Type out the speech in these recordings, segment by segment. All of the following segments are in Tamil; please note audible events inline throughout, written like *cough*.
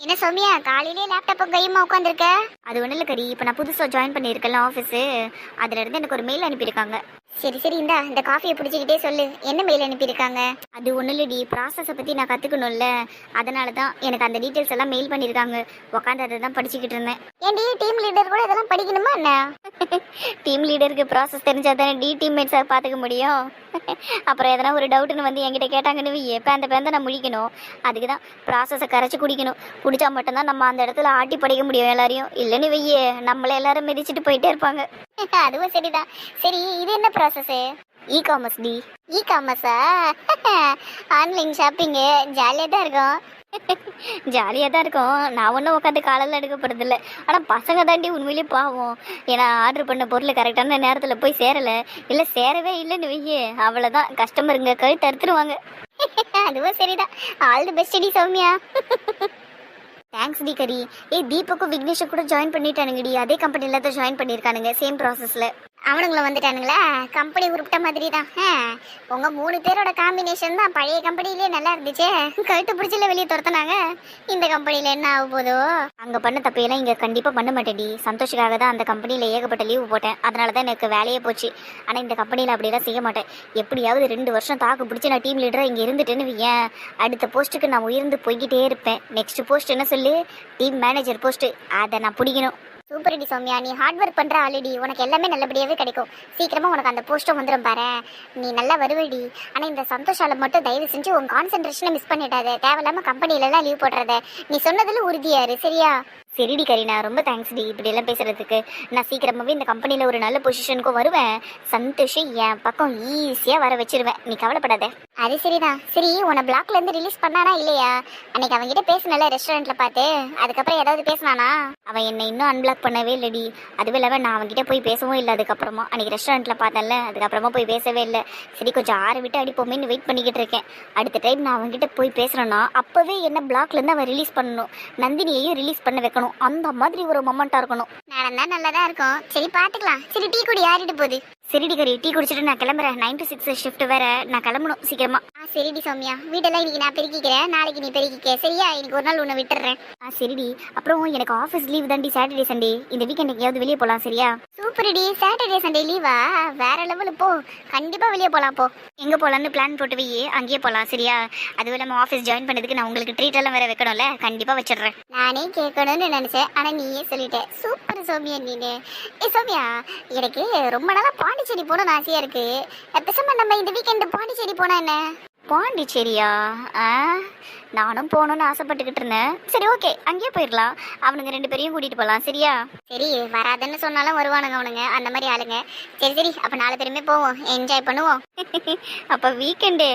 என்ன சௌமியா காலையிலே லேப்டாப் கையுமா உட்காந்துருக்க அது ஒன்றும் இல்லை கறி. இப்போ நான் புதுசாக ஜாயின் பண்ணியிருக்கேன் ஆஃபீஸு அதுல இருந்து எனக்கு ஒரு மெயில் அனுப்பியிருக்காங்க. சரி சரி இந்தா இந்த காஃபியை பிடிச்சிக்கிட்டே சொல்லு. என்ன மெயில் அனுப்பியிருக்காங்க? அது ஒன்றும் இல்லடி ப்ராசஸை பற்றி நான் கற்றுக்கணும்ல அதனால தான் எனக்கு அந்த டீட்டெயில்ஸ் எல்லாம் மெயில் பண்ணியிருக்காங்க. உட்காந்து அதை தான் படிச்சுக்கிட்டு இருந்தேன். ஏன்டி டீம் லீடர் கூட இதெல்லாம் படிக்கணுமா என்ன? *laughs* டீம் லீடருக்கு ப்ராசஸ் தெரிஞ்சால் தானே டி டீம்மேட்ஸை பார்த்துக்க முடியும். *laughs* அப்புறம் எதனா ஒரு டவுட்டுன்னு வந்து என்கிட்ட கேட்டாங்கன்னு வையே பேந்த பேந்த நான் முழிக்கணும்? அதுக்கு தான் ப்ராசஸை கரைச்சி குடிக்கணும். குடிச்சா மட்டும்தான் நம்ம அந்த இடத்துல ஆட்டி படிக்க முடியும் எல்லாரையும். இல்லைன்னு வையே நம்மள எல்லாரும் மிதிச்சிட்டு போயிட்டே இருப்பாங்க. *laughs* அதுவும் சரிதான் சரி இது என்ன ப்ராசஸ் இ காமர்ஸ் டி. இ காமர்ஸா ஆன்லைன் ஷாப்பிங்கு ஜாலியாக தான் இருக்கும். *laughs* ஜாலியாக தான் இருக்கும். நான் ஒன்றும் உட்காந்து காலையில் எடுக்க போகிறதில்ல ஆனால் பசங்க தாண்டி உண்மையிலேயே பாவம். ஏன்னா ஆர்டர் பண்ண பொருள் கரெக்டான நேரத்தில் போய் சேரலை. இல்லை சேரவே இல்லைன்னு வையே. அவ்வளோதான் கஸ்டமருங்க கழுத்து அறுத்துருவாங்க. *laughs* அதுவும் சரிதான். ஆல் தி பெஸ்ட் டி சௌமியா. தேங்க்ஸ் டி கரி ஏ தீபக்கும் விக்னேஷும் கூட ஜாயின் பண்ணிட்டானுங்கடி. அதே கம்பெனில தான் ஜாயின் பண்ணியிருக்கானுங்க சேம் ப்ராசஸில் அவனுங்களும் வந்துட்டானுங்களா? கம்பெனி உருப்பிட்ட மாதிரி தான் உங்க மூணு பேரோட காம்பினேஷன் தான் பழைய கம்பெனிலே நல்லா இருந்துச்சே. கழுத்து பிடிச்சில வெளியே துரத்துனாங்க. இந்த கம்பெனில என்ன ஆக போதோ? அங்க பண்ண தப்பையெல்லாம் இங்க கண்டிப்பா பண்ண மாட்டேடி சந்தோஷக்காக தான் அந்த கம்பெனில ஏகப்பட்ட லீவு போட்டேன். அதனால தான் எனக்கு வேலையே போச்சு. ஆனா இந்த கம்பெனியில் அப்படியெல்லாம் செய்ய மாட்டேன். எப்படியாவது ரெண்டு வருஷம் தாக்கு பிடிச்சி நான் டீம் லீடரா இங்க இருந்துட்டேன்னு வையேன். அடுத்த போஸ்ட்டுக்கு நான் உயர்ந்து போய்கிட்டே இருப்பேன். நெக்ஸ்ட் போஸ்ட் என்ன சொல்லு? டீம் மேனேஜர் போஸ்ட் அதை நான் பிடிக்கணும். சூப்பர் டி சௌமியா நீ ஹார்ட் ஒர்க் பண்ற ஆளுடி. உனக்கு எல்லாமே நல்லபடியாவே கிடைக்கும். சீக்கிரமா உனக்கு அந்த போஸ்ட்டும் வந்துடும் பாரு. நீ நல்லா வருவடி ஆனா இந்த சந்தோஷால மட்டும் தயவு செஞ்சு உன் கான்சென்ட்ரேஷனை மிஸ் பண்ணிடாத. தேவையில்லாம கம்பெனில எல்லாம் லீவ் போடுறத. நீ சொன்னதுல உறுதியாரு. சரியா? சரிடி கரீனா ரொம்ப தேங்க்ஸ் டி. இப்படி எல்லாம் பேசுறதுக்கு. நான் சீக்கிரமாவே இந்த கம்பெனில ஒரு நல்ல பொசிஷனுக்கும் வருவேன். சந்தோஷ் என் பக்கம் ஈஸியா வர வச்சிருவேன். நீ கவலைப்படாத. அது சரிதான் சரி உன்னை பிளாக்ல இருந்து ரிலீஸ் பண்ணானா இல்லையா? அன்னைக்கு அவன்கிட்ட பேசினல ரெஸ்டாரண்ட்ல பார்த்து. அதுக்கப்புறம் ஏதாவது பேசினானா? அவன் என்னை இன்னும் அன்பிளாக் பண்ணவே இல்லடி. அதுவும் இல்லாம நான் அவன்கிட்ட போய் பேசவும் இல்லை அதுக்கப்புறமா. அன்னைக்கு ரெஸ்டாரண்ட்ல பார்த்தேன்ல அதுக்கப்புறமா போய் பேசவே இல்லை. சரி கொஞ்சம் ஆற விட்டு அடிப்போமேன்னு வெயிட் பண்ணிக்கிட்டு இருக்கேன். அடுத்த டைம் நான் அவன்கிட்ட போய் பேசுறேன்னா அப்பவே என்ன பிளாக்ல இருந்து அவன் ரிலீஸ் பண்ணணும். நந்தினியையும் ரிலீஸ் பண்ண வைக்கணும். அந்த மாதிரி ஒரு மொமெண்டா இருக்கணும். நடந்தா நல்லதா இருக்கும். சரி பாத்துக்கலாம். சரி டீ குடி ஆறிட்டு போகுது? சரிடி கறி டீ குடிச்சிட்டு நான் கிளம்புறேன். நைன் டு சிக்ஸ் ஷிஃப்ட் வேற. நான் கிளம்பணும் சீக்கிரமா. ஆ சரிடி சௌமியா வீடெல்லாம் இன்னைக்கு நான் பெருக்கிக்கிறேன். நாளைக்கு நீ பெருக்கிக்க. சரியா? இன்னைக்கு ஒரு நாள் உன்னை விட்டுறேன். ஆ சரிடி அப்புறம் எனக்கு ஆஃபீஸ் லீவ் தாண்டி சாட்டர்டே சண்டே இந்த வீக்கெண்ட் எங்கேயாவது வெளியே போகலாம் சரியா? சூப்பர்டி சாட்டர்டே சண்டே லீவா வேற லெவல் போ. கண்டிப்பா வெளியே போகலாம் போ. எங்க போலாம்னு பிளான் போட்டு வை. அங்கேயே போகலாம் சரியா? அதுவும் இல்லாமல் ஆஃபீஸ் ஜாயின் பண்ணதுக்கு நான் உங்களுக்கு ட்ரீட் எல்லாம் வேற வைக்கணும்ல. கண்டிப்பா வச்சிடுறேன். நானே கேட்கணும்னு நினைச்சேன் ஆனா நீயே சொல்லிட்ட. சூப்பர் சௌமியா நீனு. ஏ சௌமியா எனக்கு ரொம்ப நாளா பாண்டிச்சேரி போகணும்னு ஆசையா இருக்கு. பேசாம நம்ம இந்த வீக்கெண்டு பாண்டிச்சேரி போனா என்ன? பாண்டிச்சேரியா? ஆ நானும் போகணும்னு ஆசைப்பட்டுக்கிட்டு இருந்தேன். சரி ஓகே அங்கேயே போயிடலாம். அவனுங்க ரெண்டு பேரையும் கூட்டிட்டு போகலாம் சரியா? சரி வராதுன்னு சொன்னாலும் வருவானுங்க அவனுங்க. அந்த மாதிரி ஆளுங்க. சரி சரி. அப்போ நாலு பேருமே போவோம். என்ஜாய் பண்ணுவோம். *laughs* அப்போ வீக்கெண்டு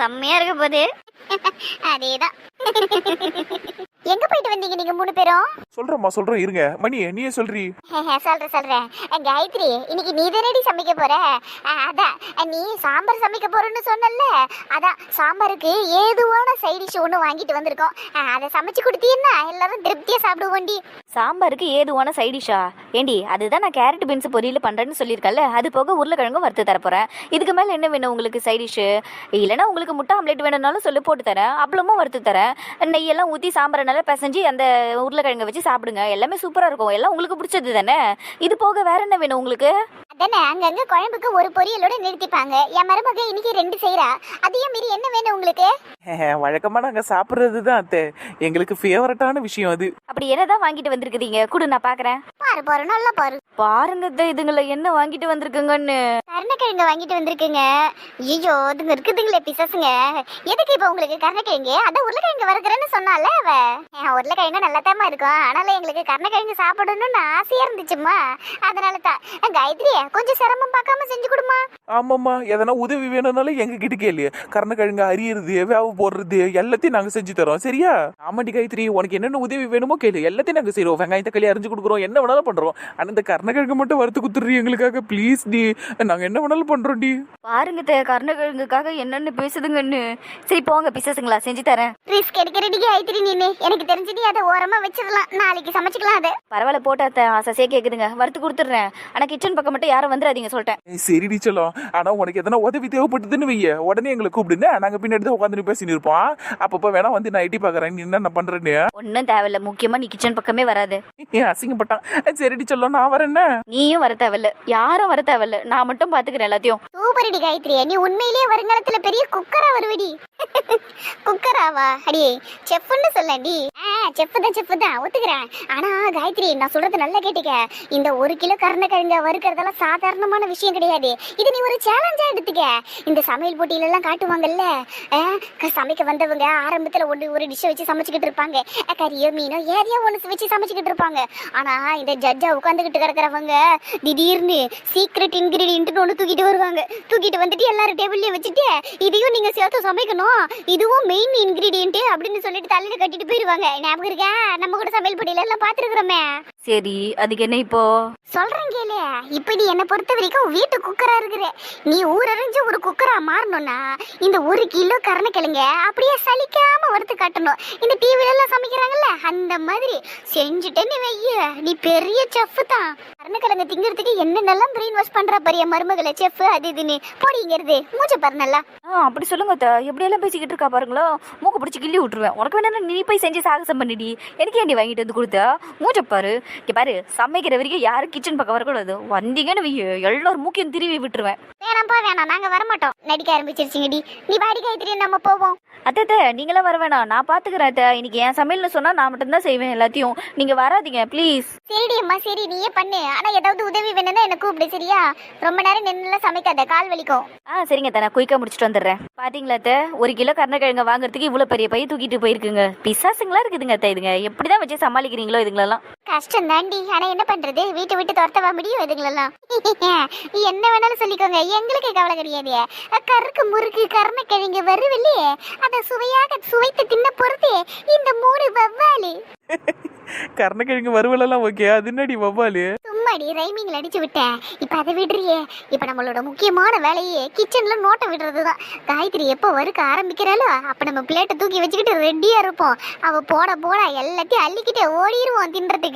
செம்மையா இருக்க போகுது. *laughs* அதேதான். *laughs* எங்க போயிட்டு வந்தீங்க நீங்க மூணு பேரும்? சொல்றேம்மா சொல்றேன் இருங்க. மணி நீயே சொல்றீ. *laughs* சொல்றேன் சொல்றேன். காயத்ரி இன்னைக்கு நீ தானடி சமைக்க போற? அதான். நீ சாம்பார் சமைக்க போறேன்னு சொன்னல அதான் சாம்பாருக்கு ஏதுவான சைட் டிஷ் ஒன்று வாங்கிட்டு வந்திருக்கோம். அதை சமைச்சு கொடுத்தீங்கன்னா எல்லாரும் திருப்தியா சாப்பிடுவோண்டி. சாம்பாருக்கு ஏதுவான சைடிஷா ஏண்டி அதுதான் நான் கேரட் பீன்ஸ் பொரியல் பண்ணுறேன்னு சொல்லியிருக்கேன்ல அது போக உருளைக்கிழங்கும் வறுத்து தரப்போகிறேன் இதுக்கு மேலே என்ன வேணும் உங்களுக்கு சைடிஷு இல்லைன்னா உங்களுக்கு முட்டை ஆம்லேட் வேணும்னாலும் சொல்லி போட்டு தரேன் அப்பளமும் வறுத்து தரேன் நெய்யெல்லாம் ஊற்றி சாம்பாரை நல்லா பிசைஞ்சு அந்த உருளைக்கிழங்கை வச்சு சாப்பிடுங்க. எல்லாமே சூப்பராக இருக்கும். எல்லாம் உங்களுக்கு பிடிச்சது தானே இது போக வேற என்ன வேணும் உங்களுக்கு? அதானே அங்கங்க குழம்புக்கு ஒரு பொரியலோட நிறுத்திப்பாங்க. என் மருமக இன்னைக்கு ரெண்டு செய்றா. அதையும் மீறி என்ன வேணும் உங்களுக்கு? வழக்கமா நாங்க சாப்பிடுறது தான் அத்தை. எங்களுக்கு ஃபேவரட்டான விஷயம் அது. அப்படி என்னதான் வாங்கிட்டு வந்திருக்கிறீங்க? கொடு நான் பார்க்குறேன் பாரு பாரு நல்லா பாரு. பாருங்க அத்தை, இதுங்களை என்ன வாங்கிட்டு வந்திருக்குங்கன்னு. கருணக்கிழங்கு வாங்கிட்டு வந்திருக்குங்க. ஐயோ இதுங்க இருக்குதுங்களே பிசஸுங்க எதுக்கு இப்போ உங்களுக்கு கருணக்கிழங்கு? அதான் உருளைக்கிழங்கு வறுக்கிறேன்னு சொன்னால அவ. ஏன், உருளைக்கிழங்கு நல்லா இருக்கும். ஆனாலும் எங்களுக்கு கருணக்கிழங்கு சாப்பிடணும்னு ஆசையா இருந்துச்சுமா அதனால தான் காயத்ரி கொஞ்சம் சிரமம் பார்க்காம செஞ்சு கொடுமா. ஆமாம்மா எதனா உதவி வேணும்னாலும் எங்க கிட்ட கேளு கருணக்கிழங்கு அரியறது வேவு போடுறது எல்லாத்தையும் நாங்க செஞ்சு தரோம். சரியா? ஆமாண்டி காயத்ரி உனக்கு என்னென்ன உதவி வேணுமோ கேளு. எல்லாத்தையும் நாங்க செய்றோம். வெங்காயம் தக்காளி அரிஞ்சு கொடுக்குறோம். என்ன வேணாலும் பண்றோம். ஆனா இந்த கருணக்கிழங்கு மட்டும் வறுத்து குத்துறீ எங்களுக்காக? ப்ளீஸ் டி. நாங்க என்ன வேணாலும் பண்றோம் டி. பாருங்க அத்தை, கருணக்கிழங்குக்காக என்னென்னு பேசுதுங்கன்னு. சரி போங்க பிசஸுங்களா செஞ்சு தரேன். ரிஸ்க் எடுக்கிறடி காயத்ரி நீனு. எனக்கு தெரிஞ்சு நீ அதை ஓரமா வச்சிடலாம். நாளைக்கு சமைச்சுக்கலாம் அது. பரவாயில்ல போட்டாத்த ஆசையே கேக்குதுங்க. வறுத்து கொடுத்துட்றேன். ஆனா கிச்சன் பக்கம் மட்டும் யாரும் வந்துடாதீங்க சொல்லிட்டேன். ஏய், சரிடி செல்லம் ஆனா உனக்கு எதனா உதவி தேவைப்பட்டதுன்னு வைய. உடனே எங்களை கூப்பிடுங்க நாங்க பின்னாடி தான் உட்காந்து பேசிட்டு இருப்போம். அப்பப்ப வேணா வந்து நான் எட்டி பாக்குறேன். நீ என்ன பண்றேன்னு? ஒன்றும் தேவையில்ல. முக்கியமா நீ கிச்சன் பக்கமே வராது. அசிங்கப்பட்டான். சரிடி செல்லம் நான் வரேன்னு? நீயும் வர தேவையில்ல. யாரும் வர தேவையில்ல. நான் மட்டும் பாத்துக்கிறேன் எல்லாத்தையும். சூப்பரடி காயத்ரி நீ உண்மையிலேயே வருங்காலத்துல பெரிய குக்கரா வருவடி குக்கராவா? அடி செஃப்னு சொல்லடி. ஆ செஃப் தான் செஃப் தான். ஒத்துக்கிறேன். ஆனா காயத்ரி நான் சொல்றது நல்லா கேட்டுக்க. இந்த ஒரு கிலோ கருணக்கிழங்க வறுக்கிறதெல்லாம் சாதாரணமான விஷயம் கிடையாது. இது நீ ஒரு சேலஞ்சா எடுத்துக்க. இந்த சமையல் போட்டியில எல்லாம் காட்டுவாங்கல்ல சமைக்க வந்தவங்க ஆரம்பத்துல ஒன்று ஒரு டிஷ்ஷை வச்சு சமைச்சுக்கிட்டு இருப்பாங்க. அஹ், கறியோ மீனோ ஏதையோ ஒன்று வச்சு சமைச்சுக்கிட்டு இருப்பாங்க. ஆனா இந்த ஜட்ஜா உட்காந்துக்கிட்டு கிடக்குறவங்க திடீர்னு சீக்ரெட் இன்கிரீடியன்ட்னு ஒன்று தூக்கிட்டு வருவாங்க. தூக்கிட்டு வந்துட்டு எல்லாரும் டேபிள்லயே வச்சுட்டு இதையும் நீங்க சேர்த்து சமைக்கணும். இதுவும் மெயின் இன்கிரீடியன்ட் அப்படின்னு சொல்லிட்டு தலையில கட்டிட்டு போயிருவாங்க. ஞாபகம் இருக்கா? நம்ம கூட சமையல் போட்டியில எல்லாம் பாத்துருக்குறோமே சரி அதுக்கு என்ன இப்போ? சொல்றேன் கேளு. இப்ப நீ என்ன பொறுத்த வரைக்கும் வீட்டு குக்கரா இருக்கிற. நீ ஊரறிஞ்சு ஒரு குக்கரா மாறணும்னா இந்த ஒரு கிலோ கருணக்கிழங்க அப்படியே சலிக்காம வறுத்து காட்டணும். இந்த டிவில எல்லாம் சமைக்கிறாங்கல்ல அந்த மாதிரி செஞ்சுட்டேன்னு வெய்ய நீ பெரிய செஃப் தான். கருணக்கிழங்கு திங்கிறதுக்கு என்னென்னலாம் பிரெயின் வாஷ் பண்ற பெரிய மருமகளை? செஃப் அது இதுன்னு. போடிங்கிறது மூச்ச பாரு நல்லா. ஆ அப்படி சொல்லுங்க அத்தை. எப்படியெல்லாம் பேசிக்கிட்டு இருக்கா பாருங்களா? மூக்க பிடிச்சி கிள்ளி விட்டுருவேன். உனக்கு வேணா நீ போய் செஞ்சு சாகசம் பண்ணிடி. எனக்கு ஏண்டி வாங்கிட்டு வந்து கொடுத்தா? மூஞ்ச பாரு. இங்க பாரு சமைக்கிற வரைக்கும் யாரும் கிச்சன் பக்கம் வரக்கூடாது. வந்தீங்கன்னு வைய எல்லாரும் மூக்கையும் திருவி விட்டுருவேன். வேணாம்ப்பா வேணாம். நாங்க வரமாட்டோம். நடிக்க ஆரம்பிச்சிருச்சுங்கடி. நீ பாடி காய்த்திரி நம்ம போவோம். அத்தை அத்தை நீங்களாம் வர வேணாம். நான் பாத்துக்கிறேன் அத்தை. இன்னைக்கு என் சமையல்னு சொன்னா நான் மட்டும்தான் செய்வேன் எல்லாத்தையும். நீங்க வராதீங்க ப்ளீஸ் சரிடி அம்மா சரி நீயே பண்ணு. ஆனா ஏதாவது உதவி வேணும்னா என்ன கூப்பிடு சரியா? ரொம்ப நேரம் நின்னுல சமைக்காத கால் வலிக்கும். ஆ சரிங்க அத்தை நான் குயிக்காக முடிச்சுட்டு வந்துடுறேன். பாத்தீங்களா அத்தை? ஒரு கிலோ கருணக்கிழங்க வாங்குறதுக்கு இவ்வளோ பெரிய பைய தூக்கிட்டு போயிருக்குங்க. பிசாசுங்களா இருக்குதுங்க அத்தை இதுங்க. எப்படி தான் வச்சு சமாளிக்கிறீங்களோ இதுங்களெல்லாம். கஷ்டம் தாண்டி ஆனா என்ன பண்றது? வீட்டை விட்டு துரத்தவா முடியும் இதுங்களெல்லாம். *laughs* என்ன வேணாலும் சொல்லிக்கோங்க. எங்களுக்கு கவலை கிடையாது. கருக்கு முறுக்கு கருணக்கிழங்கு வருவில்லே அதை சுவையாக சுவைத்து தின்ன பொறுத்து இந்த மூணு வவ்வாலு. *laughs* கருணக்கிழங்கு வறுவலெல்லாம் ஓகே அது என்னடி வவ்வாலு? சும்மாடி ரைமிங்ல அடிச்சு விட்டேன். இப்ப அதை விடுறியே. இப்ப நம்மளோட முக்கியமான வேலையே கிச்சன்ல நோட்டை விடுறதுதான். காயத்ரி எப்போ வறுக்க ஆரம்பிக்கிறாளோ அப்ப நம்ம பிளேட்டை தூக்கி வச்சுக்கிட்டு ரெடியா இருப்போம். அவ போட போட எல்லாத்தையும் அள்ளிக்கிட்டே ஓடிடுவோம் தின்றதுக்கு.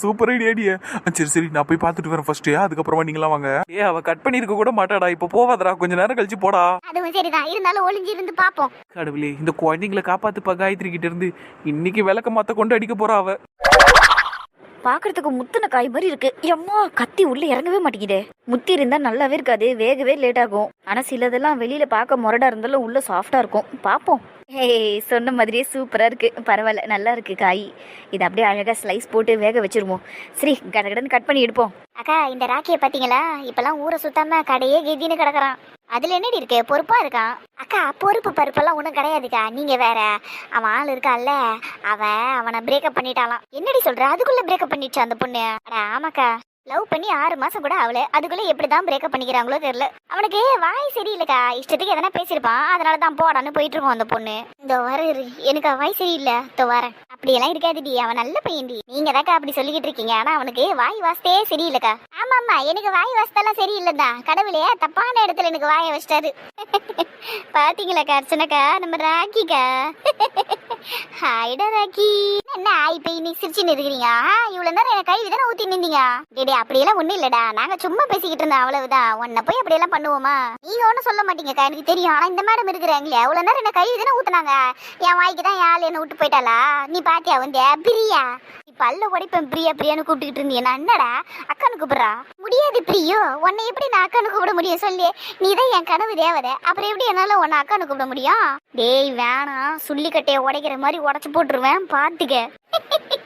சூப்பர் ஐடியா ஐடியா சரி சரி நான் போய் பார்த்துட்டு வரேன் ஃபர்ஸ்ட் அதுக்கப்புறமா நீங்களாம் வாங்க. ஏ அவ கட் பண்ணிருக்க கூட மாட்டாடா. இப்போ போவாதடா. கொஞ்ச நேரம் கழிச்சு போடா. அதுவும் சரிதான். இருந்தாலும் ஒளிஞ்சு இருந்து பாப்போம் கடவுளே இந்த குழந்தைங்களை காப்பாத்துப்பா காயத்ரி கிட்ட இருந்து இன்னைக்கு விளக்க மாத்த கொண்டு அடிக்க போறா அவ. பார்க்கறதுக்கு முத்தின காய் மாதிரி இருக்கு. எம்மா கத்தி உள்ள இறங்கவே மாட்டேங்குதே. முத்தி இருந்தா நல்லாவே இருக்காது. வேகவே லேட் ஆகும். ஆனா சிலதெல்லாம் வெளியில பார்க்க முரடா இருந்தாலும் உள்ள சாஃப்டா இருக்கும். பாப்போம் ஏய் சொன்ன மாதிரியே சூப்பராக இருக்கு. பரவாயில்ல நல்லா இருக்குது காய். இது அப்படியே அழகாக ஸ்லைஸ் போட்டு வேக வச்சிருவோம். சரி கடகடன்னு கட் பண்ணி எடுப்போம். அக்கா இந்த ராக்கியை பார்த்தீங்களா இப்போல்லாம் ஊரை சுத்தாமல் கடையே கெதின்னு கிடக்குறான். அதில் என்னடி இருக்கு? பொறுப்பாக இருக்கான் அக்கா பொறுப்பு பருப்பெல்லாம் ஒன்றும் கிடையாதுக்கா. நீங்கள் வேற அவன் ஆள் இருக்கான்ல. அவன் அவனை பிரேக்கப் பண்ணிட்டாலாம். என்னடி சொல்கிற அதுக்குள்ளே பிரேக்கப் பண்ணிடுச்சு அந்த பொண்ணு. அட ஆமாக்கா. லவ் பண்ணி ஆறு மாசம் கூட ஆகல. அதுக்குள்ள எப்படிதான் பிரேக்கப் பண்ணிக்கிறாங்களோ தெரியல. அவனுக்கு வாய் சரியில்லைக்கா. இஷ்டத்துக்கு எதனா பேசியிருப்பான். அதனால தான் போடான்னு போயிட்டு இருக்கோம் அந்த பொண்ணு. இந்த வர எனக்கு வாய் சரியில்லை. இதோ வரேன். அப்படியெல்லாம் இருக்காதுடி. அவன் நல்ல பையன்டி நீங்க தாக்கா அப்படி சொல்லிக்கிட்டு இருக்கீங்க. ஆனா அவனுக்கு வாய் வாஸ்தே சரியில்லைக்கா. ஆமா ஆமா எனக்கு வாய் வாஸ்தெல்லாம் சரியில்லைதான் கடவுளே தப்பான இடத்துல எனக்கு வாய வச்சிட்டாரு. *laughs* பாத்தீங்களாக்கா அர்ச்சனாக்கா? நம்ம ராக்கிக்கா? *laughs* ஹாய்டா ராக்கி. என்ன இப்ப நீ சிரிச்சுன்னு இருக்கிறீங்க? ஆ, இவ்வளவு நேரம் எனக்கு கழுவி தானே ஊத்தி நின்றீங்க அப்படி அப்படியெல்லாம் ஒண்ணும் இல்லடா. நாங்க சும்மா பேசிக்கிட்டு இருந்தோம் அவ்வளவுதான். உன்னை போய் அப்படியெல்லாம் பண்ணுவோமா? நீங்க ஒண்ணும் சொல்ல மாட்டீங்கக்கா எனக்கு தெரியும். ஆனா இந்த மேடம் இருக்கிறாங்களே அவ்வளவு நேரம் என்ன கழுவி தானே ஊத்துனாங்க. என் வாய்க்கு தான் யாழ் என்ன விட்டு போயிட்டாளா? நீ பாத்தியா வந்து பிரியா? நீ பல்ல உடைப்பேன் பிரியா பிரியான்னு கூப்பிட்டுக்கிட்டு இருந்தீங்க நான் என்னடா அக்கானு கூப்பிடுறா? முடியாது பிரியோ. உன்னை எப்படி நான் அக்கானு கூப்பிட முடியும் சொல்லி. நீ தான் என் கனவு தேவதை. அப்புறம் எப்படி என்னால உன்னை அக்கானு கூப்பிட முடியும்? டேய் வேணாம். சுள்ளிக்கட்டையை உடைக்கிற மாதிரி உடைச்சு போட்டுருவேன் பாத்துக்க. *laughs*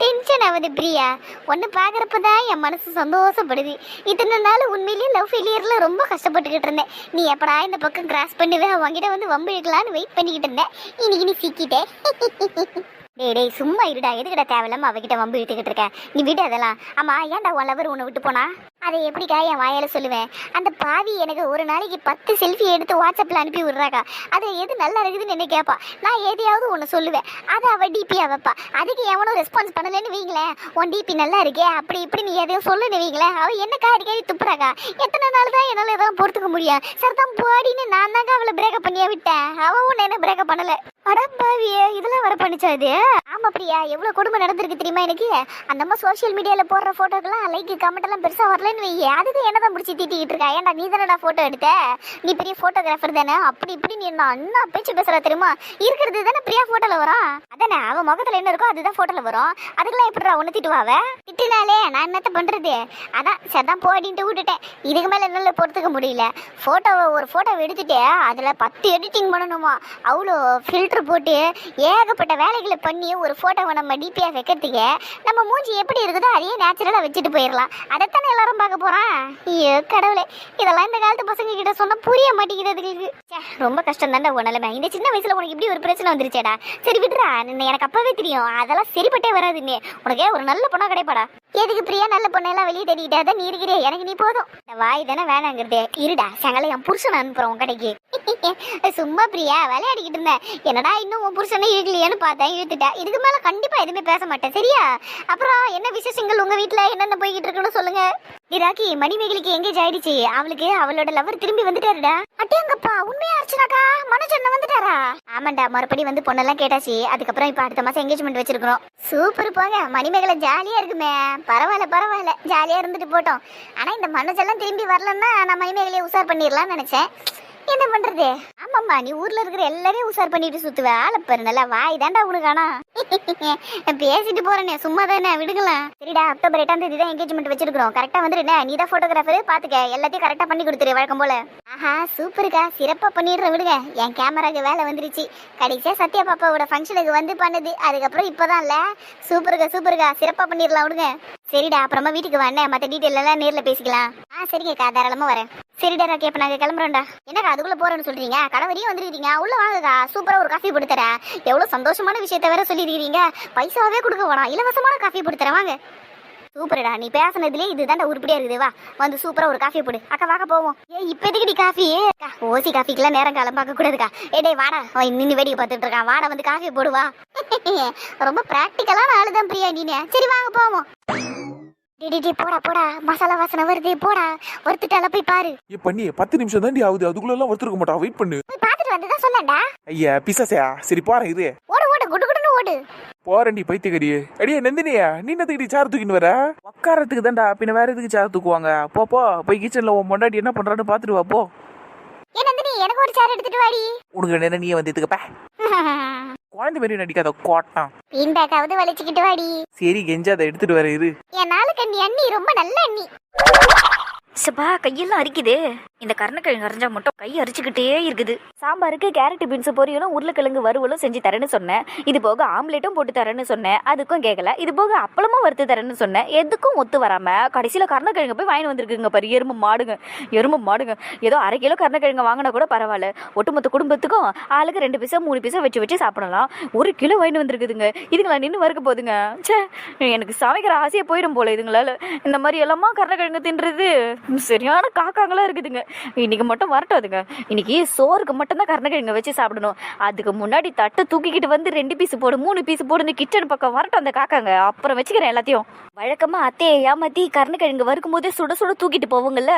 டென்ஷன் ஆகுது பிரியா. ஒன்று பார்க்குறப்ப தான் என் மனசு சந்தோஷப்படுது. இத்தனை நாள் உண்மையிலேயே லவ் ஃபெயிலியரில் ரொம்ப கஷ்டப்பட்டுக்கிட்டு இருந்தேன். நீ எப்படா இந்த பக்கம் கிராஸ் பண்ணுவேன் உங்ககிட்ட வந்து வம்பு இழுக்கலான்னு வெயிட் பண்ணிக்கிட்டு இருந்தேன். இன்னைக்கு நீ சிக்கிட்டே *laughs* டேய் டேய் சும்மா இருடா. எதுக்கிட்ட தேவையில்லாமல் அவகிட்ட வம்பு இழுத்துக்கிட்டு இருக்கேன் நீ விடு அதெல்லாம். ஆமாம் ஏன்டா உன் லவர் உன்னை விட்டு போனா? அதை எப்படிக்கா என் வாயால் சொல்லுவேன்? அந்த பாவி எனக்கு ஒரு நாளைக்கு பத்து செல்ஃபி எடுத்து வாட்ஸ்அப்ல அனுப்பி விட்றாக்கா. அது எது நல்லா இருக்குதுன்னு என்ன கேட்பா நான் எதையாவது ஒன்று சொல்லுவேன். அதை அவள் டிபி வைப்பா. அதுக்கு எவனும் ரெஸ்பான்ஸ் பண்ணலன்னு வைங்களேன். உன் டிபி நல்லா இருக்கே அப்படி இப்படி நீ எதையும் சொல்லுன்னு வைங்களேன். அவ என்ன அடிக்கடி துப்புறாக்கா? எத்தனை நாள் தான் என்னால எதாவது பொறுத்துக்க முடியும்? சார் தான் போடின்னு நான் தாங்க அவளை பிரேக்கப் பண்ணியே விட்டேன். அவ ஒன்று என்ன பிரேக்கப் பண்ணல. அட பாவியே இதெல்லாம் வர பண்ணிச்சா இது? ஆமா பிரியா எவ்வளோ கொடுமை நடந்திருக்கு தெரியுமா எனக்கு? அந்த சோஷியல் மீடியாவில் போடுற ஃபோட்டோக்கெல்லாம் லைக் கமெண்ட் எல்லாம் பெருசா வரலன்னு வை அதுக்கு என்னதான் முடிச்சு திட்டிக்கிட்டு இருக்கா? ஏன்டா நீ தானடா ஃபோட்டோ எடுத்த? நீ பெரிய ஃபோட்டோகிராஃபர் தானே? அப்படி இப்படி நீ என்ன அண்ணா பேச்சு பேசுறா தெரியுமா? இருக்கிறது தானே பிரியா ஃபோட்டோல வரும் அதானே அவன் முகத்துல என்ன இருக்கோ அதுதான் ஃபோட்டோவில் வரும். அதுக்கெல்லாம் எப்படிடா ஒன்று திட்டுவாவ திட்டினாலே நான் என்னத்த பண்ணுறது அதான் சரிதான் போடின்ட்டு விட்டுட்டேன். இதுக்கு மேலே என்னால் பொறுத்துக்க முடியல. ஃபோட்டோவை ஒரு ஃபோட்டோவை எடுத்துட்டு அதில் பத்து எடிட்டிங் பண்ணணுமா? அவ்வளோ ஃபில்டர் போட்டு ஏகப்பட்ட வேலைகளை பண்ணி ஒரு ஃபோட்டோவை நம்ம டிபியாக வைக்கிறதுக்கு நம்ம மூஞ்சி எப்படி இருக்குதோ அதையே நேச்சுரலாக வச்சுட்டு போயிடலாம். அதைத்தானே எல்லாரும் பார்க்க போறான் ஐயோ கடவுளே. இதெல்லாம் இந்த காலத்து பசங்க கிட்ட சொன்னா புரிய மாட்டேங்குது அதுங்களுக்கு. ரொம்ப கஷ்டம் தான்டா உன் நிலைமை. இந்த சின்ன வயசுல உனக்கு இப்படி ஒரு பிரச்சனை வந்துருச்சேடா. சரி விடுறா. எனக்கு அப்பவே தெரியும். அதெல்லாம் சரிப்பட்டே வராதுன்னு. உனக்கே ஒரு நல்ல பொண்ணா கிடைப்பாடா. எதுக்கு பிரியா? நல்ல பொண்ணெல்லாம் வெளியே தேடிக்கிட்டா நீ இருக்கிறே. எனக்கு நீ போதும். இந்த வாய் தானே வேணாங்கிறதே. இருடா சங்கல என் புருஷன் அனுப்புறோம் உன் கடைக்கு. *laughs* சும்மா பிரியா விளையாடிக்கிட்டு இருந்தேன் என்னடா இன்னும் உன் புருஷனை இழுக்கலையேன்னு பார்த்தேன் இழுத்துட்டேன் இதுக்கு மேல கண்டிப்பா எதுவுமே பேச மாட்டேன். சரியா? அப்புறம் என்ன விசேஷங்கள் உங்க வீட்டுல என்னென்ன போய்கிட்டு இருக்குன்னு சொல்லுங்க. இராக்கி மணிமேகலைக்கு எங்கேஜ் ஆயிடுச்சு? அவளுக்கு அவளோட லவர் திரும்பி வந்துட்டாருடா. அட்டேங்கப்பா உண்மையா அர்ச்சனாக்கா? மனோஜ் வந்துட்டாரா? ஆமாண்டா மறுபடி வந்து பொண்ணெல்லாம் கேட்டாச்சு. அதுக்கப்புறம் இப்ப அடுத்த மாசம் எங்கேஜ்மெண்ட் வச்சிருக்கிறோம். சூப்பர் போங்க. மணிமேகலை ஜாலியா இருக்குமே. பரவாயில்ல பரவாயில்ல. ஜாலியா இருந்துட்டு போட்டோம். ஆனா இந்த மனோஜ் எல்லாம் திரும்பி வரலன்னா நான் மணிமேகலையை உசார் பண்ணிடலாம்னு நினைச்சேன். என்ன பண்றது? ஆமாம்மா நீ ஊர்ல இருக்கிற எல்லாரையும் உசார் பண்ணிட்டு சுத்துவ. ஆளப்பாரு பாரு நல்லா வாய் தாண்டா உனக்கு ஆனா *laughs* பேசிட்டு போறேனே சும்மா தானே விடுங்களேன் சரிடா அக்டோபர் எட்டாம் தேதி தான் என்கேஜ்மெண்ட் வச்சிருக்கோம் கரெக்டா வந்துருனே நீ தான் போட்டோகிராஃபர் பாத்துக்க. எல்லாத்தையும் கரெக்டா பண்ணி கொடுத்துரு வழக்கம் போல. ஆஹா சூப்பருக்கா சிறப்பா பண்ணிடுற விடுங்க. என் கேமராக்கு வேலை வந்துருச்சு. கடைசியா சத்யா பாப்பாவோட ஃபங்க்ஷனுக்கு வந்து பண்ணுது. அதுக்கப்புறம் இப்பதான் இல்ல. சூப்பருக்கா சூப்பருக்கா சிறப்பா பண்ணிடலாம் விடுங்க. சரிடா அப்புறமா வீட்டுக்கு வாண்ணே. மத்த டீட்டெயில் எல்லாம் நேர்ல பேசிக்கலாம். ஆ சரிங்கக்கா தாராளமா வரேன். சரிடா ராக்கி. இப்போ நாங்க கிளம்புறோம்டா என்னக்கா அதுக்குள்ள போறேன்னு சொல்றீங்க? கடை வரையும் வந்துருக்கீங்க உள்ள வாங்கக்கா. சூப்பரா ஒரு காஃபி போட்டு எவ்வளோ சந்தோஷமான விஷயத்த வேற சொல்லியிருக்கீங்க பைசாவே கொடுக்க வேணாம். இலவசமான காஃபி போட்டு வாங்க. சூப்பர்டா. நீ பேசுனதுலேயே இதுதான்டா உருப்படியா இருக்குது. வா வந்து சூப்பரா ஒரு காஃபி போடு. அக்கா வாக்க போவோம். ஏ இப்ப நீ காஃபி அக்கா, ஓசி காஃபிக்கெல்லாம் நேரம் காலம் பார்க்க கூடாதுக்கா ஏடே வாடா. நின்று நின்னு வேடிக்கை பார்த்துட்டு இருக்கான். வாடா வந்து காஃபி போடுவா *laughs* ரொம்ப பிராக்டிக்கலான ஆளுதான் பிரியா நீனே. சரி வாங்க போவோம். டி, டி, டி, போடா போடா. மசாலா வாசனை வருது. போடா. ஒருத்துட்டால போய் பாரு. ஏ பண்ணி பத்து நிமிஷம் தாண்டி ஆகுது. அதுக்குள்ள எல்லாம் ஒருத்தருக்க மாட்டா. வெயிட் பண்ணு. போய் பார்த்துட்டு வந்துதான் சொல்லண்டா ஐயா பிசாசா சரி போறேன் இது ஓடு ஓடு குடு குடுன்னு ஓடு. போறேன்டி பைத்தியக்காரி. அடியே நந்தினியா நீ என்னத்துக்கு சார் தூக்கின்னு வர? உட்காரத்துக்கு தான்டா. பின்ன வேற எதுக்கு சார் தூக்குவாங்க? போ போ. போய் கிச்சன்ல உன் பொண்டாட்டி என்ன பண்றான்னு பாத்துட்டு வா போ. ஏ நந்தினி எனக்கு ஒரு சேர் எடுத்துட்டு வாடி. உனக்கு என்ன நீ வந்து எதுக்குப்பா *laughs* குழந்தை மாதிரி நடிக்காத கோட்டான் பீன்பேக்காவது வலிச்சுக்கிட்டு வாடி. சரி கெஞ்சா அதை எடுத்துட்டு வர இரு. என் நாளுக்கு அண்ணி அண்ணி ரொம்ப நல்ல அண்ணி. சப்பா கையெல்லாம் அரிக்குதே. இந்த கருணக்கிழங்கு அரைஞ்சா மட்டும் கை அரிச்சுக்கிட்டே இருக்குது. சாம்பாருக்கு கேரட் பீன்ஸ் பொரியலும் உருளைக்கிழங்கு வறுவலும் செஞ்சு தரேன்னு சொன்னேன். இது போக ஆம்லேட்டும் போட்டு தரேன்னு சொன்னேன். அதுக்கும் கேட்கல இது போக அப்பளமும் வறுத்து தரேன்னு சொன்னேன். எதுக்கும் ஒத்து வராம கடைசியில் கருணக்கிழங்கு போய் வாங்கி வந்திருக்குங்க பாரு. எறும்பு மாடுங்க. எறும்பு மாடுங்க. ஏதோ அரை கிலோ கருணக்கிழங்கு வாங்கினா கூட பரவாயில்ல. ஒட்டுமொத்த குடும்பத்துக்கும் ஆளுக்கு ரெண்டு பீஸா மூணு பீஸா வச்சு வச்சு சாப்பிடலாம். ஒரு கிலோ வாங்கி வந்திருக்குதுங்க. இதுங்களா நின்று வறுக்க போதுங்க. ச்சே எனக்கு சமைக்கிற ஆசையே போயிடும் போல இதுங்களால. இந்த மாதிரி எல்லாமா கருணக்கிழங்கு தின்றது? சரியான காக்காங்களா இருக்குதுங்க. இன்னைக்கு மட்டும் வரட்டும் அதுங்க இன்னைக்கு சோறுக்கு மட்டும்தான் கருணக்கிழங்க வச்சு சாப்பிடணும். அதுக்கு முன்னாடி தட்டை தூக்கிக்கிட்டு வந்து ரெண்டு பீஸ் போடு மூணு பீஸ் போடுன்னு கிச்சன் பக்கம் வரட்டும் அந்த காக்காங்க. அப்புறம் வச்சுக்கிறேன் எல்லாத்தையும். வழக்கமா அத்தையை ஏமாத்தி கருணக்கிழங்கு வறுக்கும் போதே சுட சுட தூக்கிட்டு போவாங்கல்ல?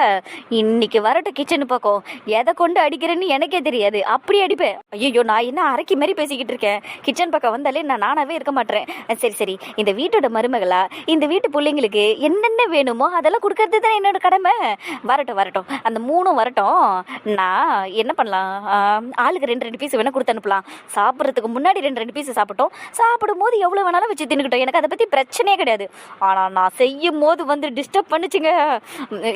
இன்னைக்கு வரட்டும் கிச்சன் பக்கம். எதை கொண்டு அடிக்கிறேன்னு எனக்கே தெரியாது. அப்படி அடிப்பேன். ஐயோ நான் என்ன அரைக்கி மாதிரி பேசிக்கிட்டு இருக்கேன்? கிச்சன் பக்கம் வந்தாலே நான் நானாவே இருக்க மாட்டேன் சரி சரி. இந்த வீட்டோட மருமகளா இந்த வீட்டு பிள்ளைங்களுக்கு என்னென்ன வேணுமோ அதெல்லாம் கொடுக்கறது தான் என்னோட கடமை? வரட்டும் வரட்டும். அந்த மூணும் வரட்டும். நான் என்ன பண்ணலாம்? ஆளுக்கு ரெண்டு ரெண்டு பீஸ் வேணா கொடுத்து அனுப்பலாம். சாப்பிட்றதுக்கு முன்னாடி ரெண்டு ரெண்டு பீஸ் சாப்பிட்டோம். சாப்பிடும் போது எவ்வளோ வேணாலும் வச்சு தின்னுக்கிட்டோம். எனக்கு அதை பற்றி பிரச்சனையே கிடையாது. ஆனால் நான் செய்யும் போது வந்து டிஸ்டர்ப் பண்ணுச்சுங்க.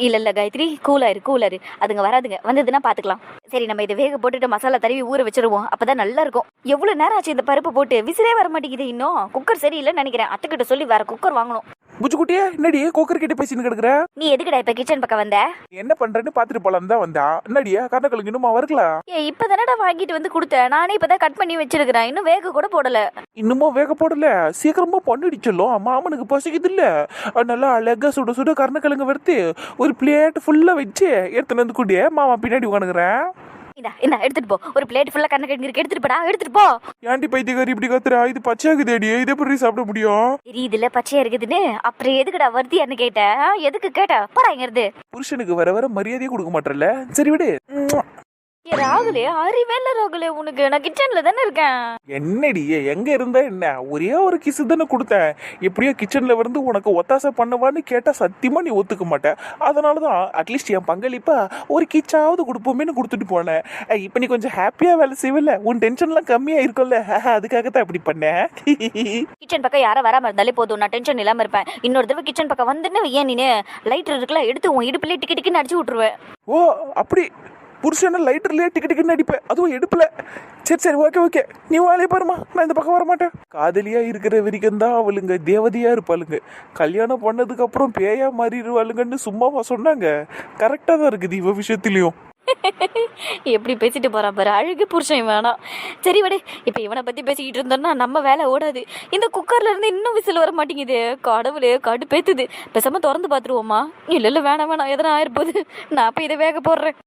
இல்லை இல்லை காயத்ரி கூலாரு கூலாரு அதுங்க வராதுங்க. வந்ததுன்னா பார்த்துக்கலாம் சரி நம்ம இதை வேக போட்டுட்டு மசாலா தடவி ஊற வச்சிருவோம். அப்பதான் நல்லா இருக்கும். எவ்வளவு நேரம் ஆச்சு இந்த பருப்பு போட்டு? விசிலே வர மாட்டேங்குது இன்னும். குக்கர் சரியில்லைன்னு நினைக்கிறேன். அத்தைக்கிட்ட சொல்லி வேற குக்கர் வாங்கணும். புச்சுக்குட்டியே என்னடி கோக்கர் கிட்ட பேசின்னு கிடக்குற? நீ எதுக்குடா இப்ப கிச்சன் பக்கம் வந்த? என்ன பண்றேன்னு பாத்துட்டு போலாம் தான் வந்தா. என்னடியா கருணக்கிழங்கு இன்னுமா வரலாம் ஏ இப்பதானடா வாங்கிட்டு வந்து கொடுத்தேன் நானே இப்பதான் கட் பண்ணி வச்சிருக்கிறேன். இன்னும் வேக கூட போடல. இன்னமும் வேக போடல? சீக்கிரமா பண்ணிடுச்சலும் மாமனுக்கு பசிக்குது இல்ல? நல்லா அழகா சுட சுட கருணக்கிழங்கு வறுத்து ஒரு பிளேட் ஃபுல்லா வச்சு எடுத்துன்னு வந்து கூடிய மாமா பின்னாடி உட்காந்துக்கிறேன் இந்தா இந்த எடுத்துட்டு போ. ஒரு பிளேட் ஃபுல்லா கண்ணு இருக்கு. எடுத்துட்டு போடா எடுத்துட்டு போ. ஏன்டி பைத்தியக்காரி இப்படி கத்துறா? இது பச்சையாகுதேடி. இதை எப்படி சாப்பிட முடியும்? தெரியுதுல பச்சையா இருக்குதுன்னு. அப்புறம் எதுக்குடா வருது என்ன கேட்ட? ஆ, எதுக்கு கேட்ட? போடா இங்க இருந்து. புருஷனுக்கு வர வர மரியாதையே கொடுக்க மாட்டல சரி விடு. ஏ ராகுலே அறிவே இல்ல ராகுலே உனக்கு நான் கிச்சன்ல தானே இருக்கேன். என்னடி எங்க இருந்த என்ன? ஒரே ஒரு கிசு தானே கொடுத்தேன் எப்படியோ கிச்சன்ல வந்து உனக்கு ஒத்தாசை பண்ணுவான்னு கேட்டா சத்தியமா நீ ஒத்துக்க மாட்ட. அதனால தான் அட்லீஸ்ட் என் பங்களிப்பா ஒரு கிச்சாவது கொடுப்போமேன்னு கொடுத்துட்டு போனேன். இப்ப நீ கொஞ்சம் ஹாப்பியா வேலை செய்வல? உன் டென்ஷன்லாம் கம்மியா இருக்கும்ல? அதுக்காக தான் இப்படி பண்ணேன் கிச்சன் பக்கம் யாரும் வராம இருந்தாலே போதும். நான் டென்ஷன் இல்லாம இருப்பேன். இன்னொரு தடவை கிச்சன் பக்கம் வந்துன்னு ஏன் நீ லைட்டர் இருக்குல்ல எடுத்து உன் இடுப்புல டிக்கி டிக்கின்னு அடிச்சு விட்டுருவேன். ஓ அப்படி. புருஷனை லைட்டர்லயே டிக்கு டிக்குன்னு அடிப்பேன். அதுவும் எடுப்பல சரி சரி ஓகே ஓகே நீ வேலையை பாருமா நான் இந்த பக்கம் வர மாட்டேன் காதலியா இருக்கிற வரைக்கும் தான் அவளுங்க தேவதையா இருப்பாளுங்க. கல்யாணம் பண்ணதுக்கு அப்புறம் பேயா மாறிடுவாளுங்கன்னு சும்மாவா சொன்னாங்க. கரெக்டா தான் இருக்குது இவ விஷயத்திலயும். எப்படி பேசிட்டு போறான் பாரு. அழகு புருஷன் வேணாம் சரி வடே. இப்போ இவனை பத்தி பேசிக்கிட்டு இருந்தோம்னா நம்ம வேலை ஓடாது. இந்த குக்கர்ல இருந்து இன்னும் விசில் வர மாட்டேங்குது. கடவுளே கடு பேத்துது. பேசாம திறந்து பாத்துருவோமா இல்ல இல்ல வேணாம் வேணாம். எதனா ஆயிருப்போது நான் அப்ப இதை வேக போடுறேன்.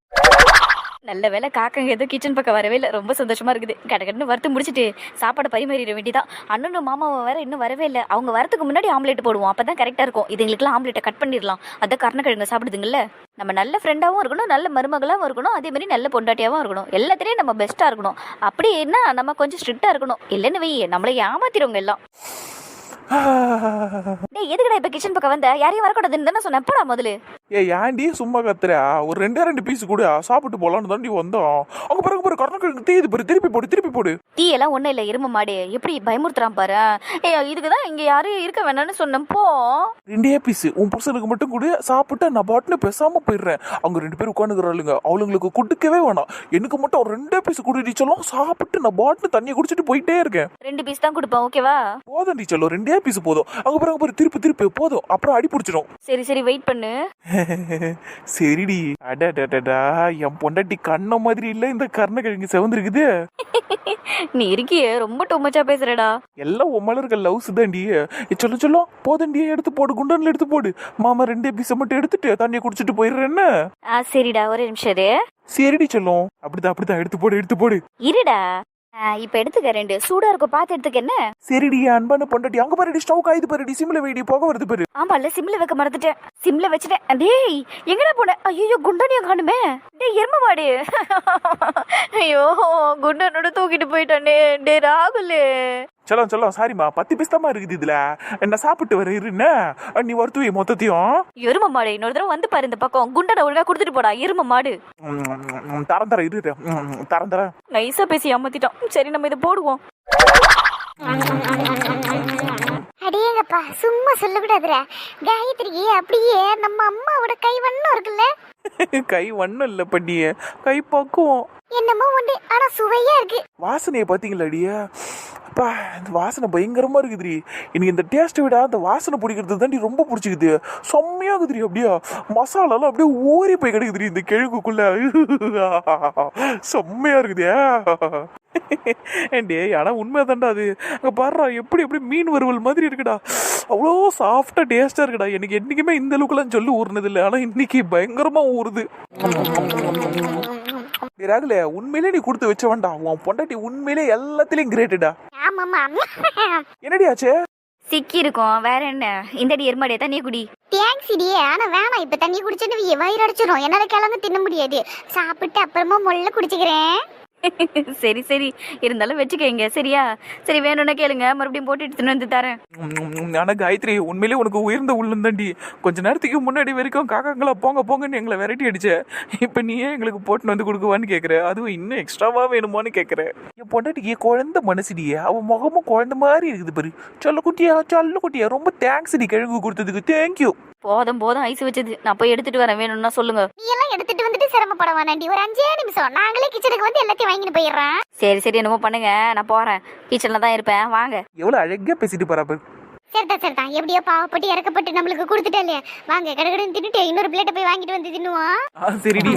நல்ல வேலை காக்கங்க எதுவும் கிச்சன் பக்கம் வரவே இல்லை. ரொம்ப சந்தோஷமா இருக்குது. கடகடன்னு வறுத்து முடிச்சிட்டு சாப்பாடை பரிமாறிட வேண்டியதான் அண்ணனும் மாமாவும் வேற இன்னும் வரவே இல்லை. அவங்க வரதுக்கு முன்னாடி ஆம்லேட் போடுவோம். அப்பதான் கரெக்டா இருக்கும். இதுங்களுக்குலாம் ஆம்லேட்டை கட் பண்ணிடலாம். அதான் கருணக்கிழங்கு சாப்பிடுதுங்கல்ல? நம்ம நல்ல ஃப்ரெண்டாகவும் இருக்கணும். நல்ல மருமகளாகவும் இருக்கணும். அதே மாதிரி நல்ல பொண்டாட்டியாகவும் இருக்கணும். எல்லாத்துலேயும் நம்ம பெஸ்ட்டாக இருக்கணும். அப்படின்னா நம்ம கொஞ்சம் ஸ்ட்ரிக்டாக இருக்கணும். இல்லைன்னு வை நம்மளை ஏமாத்திடுவோங்க எல்லாம். டேய் எதுக்குடா இப்போ கிச்சன் பக்கம் வந்த? யாரையும் வரக்கூடாதுன்னு தானே சொன்னேன். போடா முதல்ல. ஏ ஏன்டி சும்மா கத்துற? ஒரு ரெண்டே ரெண்டு பீஸ் கூட. சாப்பிட்டு போலான்னு தாண்டி வந்தோம். அங்க பிறகு பாரு கருணக்கிழங்கு தேயுது பாரு. திருப்பி போடு திருப்பி போடு. டீ எல்லாம் ஒன்றும் இல்லை எரும மாடு. எப்படி பயமுறுத்துறான் பாரு. ஏ இதுக்கு தான் இங்கே யாரும் இருக்க வேணாம்னு சொன்னேன். போ. ரெண்டே பீஸ் உன் புருஷனுக்கு மட்டும் கூட. சாப்பிட்டு நான் பாட்டுன்னு பேசாம போயிடுறேன். அவங்க ரெண்டு பேரும் உட்காந்துக்கிறாளுங்க அவளுங்களுக்கு கொடுக்கவே வேணாம். எனக்கு மட்டும் ஒரு ரெண்டே பீஸ் குடி சொல்லும். சாப்பிட்டு நான் பாட்டுன்னு தண்ணியை குடிச்சிட்டு போயிட்டே இருக்கேன். ரெண்டு பீஸ் தான் கொடுப்பேன் ஓகேவா? போதும் டீச்சலோ ரெண்டே பீஸ் போதும். அங்க பிறகு பாரு. திருப்பி திருப்பி. போதும். அப்புறம் அடி பிடிச்சிடும். சரி சரி வெயிட் பண்ணு. சரிடி. அடடடடா என் பொண்டாட்டி கண்ண மாதிரி இல்ல இந்த கருணக்கிழங்கு செவந்திருக்குது. நீ இருக்கியே ரொம்ப டொமச்சா பேசுறடா. எல்லாம் உன் இருக்க லவ்ஸ் தாண்டி ஏ, சொல்ல சொல்ல. போதண்டி எடுத்து போடு குண்டன்ல எடுத்து போடு. மாமா ரெண்டே பீஸை மட்டும் எடுத்துட்டு தண்ணியை குடிச்சிட்டு போயிடுறேன்னு ஆ சரிடா ஒரு நிமிஷம் சரிடி சொல்லும். அப்படிதான் அப்படிதான் எடுத்து போடு எடுத்து போடு. இருடா. இப்ப எடுத்துக்க ரெண்டு. சூடா இருக்கும். பார்த்து எடுத்துக்க என்ன? சரிடி அன்பான பொண்டாட்டி. அங்க பாருடி ஸ்டவ் காயுது பாருடி. சிம்ல வெயிடி போக வருது பாரு. ஆமால சிம்ல வைக்க மறந்துட்டேன். சிம்ல வச்சுட்டேன். டேய் எங்கடா போன? ஐயோ குண்டனியா காணுமே. டேய் எரும மாடு. ஐயோ குண்டனோட தூக்கிட்டு போயிட்டானே. டே ராகுலே. செல்லம் செல்லம் சாரிம்மா பத்து பீஸ் தான் இருக்குது இதுல. என்ன சாப்பிட்டு வர இருன்னு நீ வருத்துவி மொத்தத்தையும். எரும மாடு இன்னொரு தடவை வந்து பாரு இந்த பக்கம். குண்டனை ஒழுங்கா கொடுத்துட்டு போடா எரும மாடு. தரம் தரம் இரு தரம் தரம் நைஸா பேசி ஏமாத்திட்டான் சரி நம்ம இதை போடுவோம். அடேங்கப்பா சும்மா சொல்லக்கூடாதுடா காயத்ரிக்கு அப்படியே நம்ம அம்மாவோட கை வண்ணம் இருக்குல்ல? *laughs* கை ஒண்ணும் இல்ல பண்ணிய கை பக்குவம். என்னமோ உண்டு ஆனா சுவையா இருக்கு. வாசனையை பாத்தீங்களாடியா அப்பா இந்த வாசனை பயங்கரமா இருக்குதுடி. எனக்கு இந்த டேஸ்ட்டை விட அந்த வாசனை பிடிக்கிறது தாண்டி ரொம்ப பிடிச்சிக்குது. செம்மையா இருக்குதுடி அப்படியா. மசாலாலாம் அப்படியே ஊறி போய் கிடக்குதுடி இந்த கிழங்குக்குள்ள செம்மையா இருக்குதே. ஏண்டே ஆனா உண்மை தான்டா அது. அங்க பாடுறா எப்படி எப்படி மீன் வறுவல் மாதிரி இருக்குடா. அவ்வளோ சாஃப்டா டேஸ்டா இருக்குடா. எனக்கு என்னைக்குமே இந்த அளவுக்குலாம் சொல்லி ஊறுனது இல்லை ஆனா இன்னைக்கு பயங்கரமா ஊறுது. ராகுல உண்மையிலே நீ கொடுத்து வச்ச வேண்டாம் உன் பொண்டாட்டி உண்மையிலே எல்லாத்துலயும் கிரேட்டடா. ஆமாமா என்னடி ஆச்சு? சிக்கி இருக்கும் வேற என்ன? இந்தடி எருமாடியா தண்ணிய குடி. தேங்க்ஸ் இடியே. ஆனா வேணாம். இப்ப தண்ணி குடிச்சுன்னு வயிறு அடைச்சிரும். என்னால கிழங்கு தின்ன முடியாது. சாப்பிட்டு அப்புறமா முள்ள குடிச்சுக்கிறேன். *laughs* சரி சரி. இருந்தாலும் வச்சுக்கோங்க. சரியா? சரி வேணும்னா கேளுங்க. மறுபடியும் போட்டு எடுத்துன்னு வந்து தரேன். ஆனா காயத்ரி உண்மையிலே உனக்கு உயர்ந்த உள்ளந்தாண்டி கொஞ்ச நேரத்துக்கு முன்னாடி வரைக்கும் காக்காங்களா போங்க போங்கன்னு எங்களை விரட்டி அடிச்ச இப்ப நீ ஏன் எங்களுக்கு போட்டுன்னு வந்து கொடுக்குவான்னு கேக்குற? அதுவும் இன்னும் எக்ஸ்ட்ராவா வேணுமான்னு கேக்குற. என் பொண்டாட்டிக்கு குழந்தை மனசுடியே அவ முகமும் குழந்தை மாதிரி இருக்குது பாரு. சொல்ல குட்டியா சொல்ல குட்டியா. ரொம்ப தேங்க்ஸ் டி கிழங்கு கொடுத்ததுக்கு. தேங்க்யூ போதும் போதும். ஐஸ் வச்சது. நான் போய் எடுத்துட்டு வரேன். வேணும்னா சொல்லுங்க. நீ எல்லாம் எடுத்துட்டு வந்துட்டு சிரமப்பட வேணாண்டி ஒரு அஞ்சே நிமிஷம். நாங்களே கிச்சனுக்கு வந்து எல்லாத்தையும் வாங்கிட்டு போயிடுறோம். சரி சரி என்னமோ பண்ணுங்க. நான் போறேன். கிச்சன்ல தான் இருப்பேன். வாங்க. எவ்வளவு அழகா பேசிட்டு போறா பாரு. சரிதான் சரிதான் எப்படியோ பாவப்பட்டு இறக்கப்பட்டு நம்மளுக்கு கொடுத்துட்டா இல்லையா? வாங்க கடகடன்னு தின்னுட்டு இன்னொரு பிளேட்டை போய் வாங்கிட்டு வந்து தின்னுவோம். ஆ, சரிடி.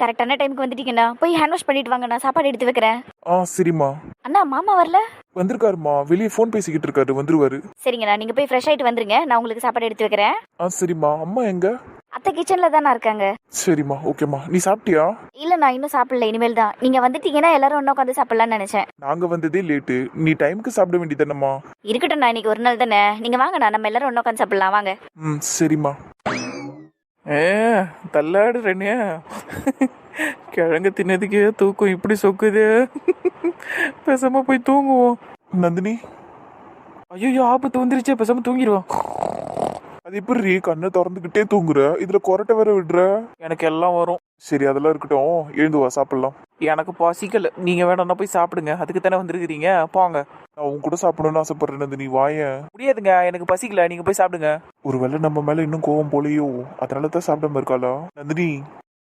கரெக்டான டைமுக்கு வந்துட்டீங்கண்ணா. போய் ஹேண்ட் வாஷ் பண்ணிட்டு வாங்க. நான் சாப்பாடு எடுத்து வைக்கிறேன். ஆ சரிம்மா. அண்ணா மாமா வரல? வந்திருக்காருமா வெளியே ஃபோன் பேசிக்கிட்டு இருக்காரு. வந்துருவாரு. சரிங்கண்ணா. நீங்க போய் ஃப்ரெஷ் ஆயிட்டு வந்துருங்க. நான் உங்களுக்கு சாப்பாடு எடுத்து வைக்கிறேன். ஆ சரிம்மா. அம்மா எங்க? அத்தை கிச்சன்ல தானே இருக்காங்க? சரிம்மா ஓகேம்மா. நீ சாப்பிட்டியா? இல்ல நான் இன்னும் சாப்பிடல இனிமேல் தான். நீங்க வந்துட்டீங்கன்னா எல்லாரும் ஒண்ணா உட்காந்து சாப்பிடலாம்னு நினைச்சேன். நாங்க வந்ததே லேட்டு நீ டைம்க்கு சாப்பிட வேண்டியதானம்மா இருக்கட்டும் நான் இன்னைக்கு ஒரு நாள் தானே. நீங்க வாங்கண்ணா நம்ம எல்லாரும் ஒண்ணா உட்காந்து சாப்பிடலாம். வாங்க. ம் சரிம்மா. ஏ தள்ளாடுறேனே கிழங்கு தின்னதுக்கே தூக்கம் இப்படி சொக்குது. பேசாம போய் தூங்குவோம். நந்தினி. ஐயோ ஆபத்து வந்துருச்சே. பேசாம தூங்கிடுவோம். அது எப்படி கண்ணை திறந்துக்கிட்டே தூங்குற? இதுல கொரட்டை வேற விடுற? எனக்கு எல்லாம் வரும். சரி அதெல்லாம் இருக்கட்டும். எழுந்து வா சாப்பிடலாம். எனக்கு பசிக்கல. நீங்க வேணா போய் சாப்பிடுங்க. அதுக்கு தானே வந்திருக்கிறீங்க? போங்க. நான் உன் கூட சாப்பிடணும்னு ஆசைப்படுறேன் நந்தினி. வாயேன் முடியாதுங்க. எனக்கு பசிக்கல. நீங்க போய் சாப்பிடுங்க. ஒருவேளை நம்ம மேல இன்னும் கோவம் போலையோ? அதனால தான் சாப்பிடாம இருக்காளா? நந்தினி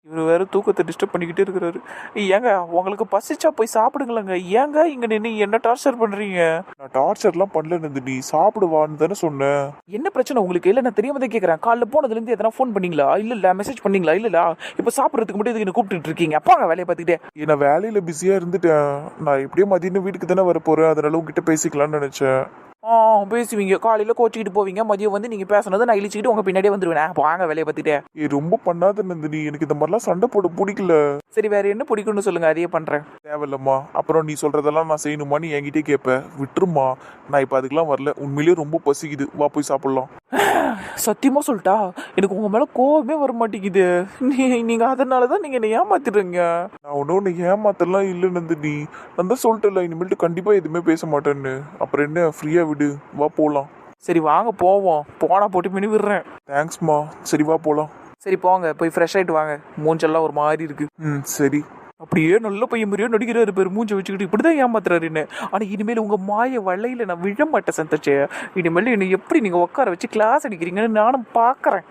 இவர் வேற தூக்கத்தை டிஸ்டர்ப் பண்ணிக்கிட்டே இருக்கிறாரு. ஏங்க உங்களுக்கு பசிச்சா போய் சாப்பிடுங்களேங்க. ஏங்க இங்க நின்று என்ன டார்ச்சர் பண்றீங்க? நான் டார்ச்சர்லாம் பண்ணல நந்தினி. சாப்பிடுவான்னு தானே சொன்னேன். என்ன பிரச்சனை உங்களுக்கு? இல்ல நான் தெரியாம தான் கேக்குறேன். காலைல போனதுல இருந்து எதனா ஃபோன் பண்ணீங்களா? இல்ல இல்ல மெசேஜ் பண்ணீங்களா? இல்ல இல்ல இப்ப சாப்பிடுறதுக்கு மட்டும் இதுக்கு கூப்பிட்டு இருக்கீங்க? அப்பாங்க வேலையை பார்த்துக்கிட்டே. நான் வேலையில பிஸியா இருந்துட்டேன். நான் எப்படியோ மதியம் வீட்டுக்கு தானே வர போறேன் அதனால உங்ககிட்ட பேசிக்கலாம்னு நினைச்சேன். பேசுவீங்க. காலையில கோச்சிக்கிட்டு போவீங்க. மதியம் வந்து நீங்க பேசுனது நான் இழிச்சிக்கிட்டு உங்க பின்னாடியே வந்துருவேன். வாங்க வேலையை பார்த்துட்டே. ஏ ரொம்ப பண்ணாத நந்தினி. எனக்கு இந்த மாதிரிலாம் சண்டை போட பிடிக்கல. சரி வேற என்ன பிடிக்கும்னு சொல்லுங்க. அதையே பண்றேன். தேவையில்லம்மா. அப்புறம் நீ சொல்றதெல்லாம் நான் செய்யணுமா? நீ என்கிட்டயே கேட்ப விட்டுருமா நான் இப்ப அதுக்கெல்லாம் வரல. உண்மையிலேயே ரொம்ப பசிக்குது. வா போய் சாப்பிடலாம். சத்தியமா சொல்லிட்டா? எனக்கு உங்க மேல கோவமே வர மாட்டேங்குது. நீ நீங்க அதனால தான் நீங்க என்ன ஏமாத்திடுறீங்க. நான் ஒன்னும் ஒன்று ஏமாத்தலாம் இல்லை நந்தினி. நான் தான் சொல்லிட்டேன்ல. இனிமேல்ட்டு கண்டிப்பா எதுவுமே பேச மாட்டேன்னு. அப்புறம் என்ன? ஃப்ரீயா விடு வா போலாம். சரி வாங்க போவோம். போனா போட்டு மினி விடுறேன். தேங்க்ஸ்மா சரி வா போலாம். சரி போங்க. போய் ஃப்ரெஷ் ஆயிட்டு வாங்க. மூஞ்செல்லாம் ஒரு மாதிரி இருக்கு. ம் சரி. அப்படியே நல்ல பையன் மாதிரியே நடிக்கிறாரு பேர். மூஞ்ச வச்சுக்கிட்டு இப்படிதான் ஏமாத்துறாரு என்ன. ஆனா இனிமேல் உங்க மாய வலையில நான் விழ மாட்டேன் சந்தோஷ். இனிமேல் என்னை எப்படி நீங்க உட்கார வச்சு கிளாஸ் அடிக்கிறீங்கன்னு நானும் பாக்குறேன்.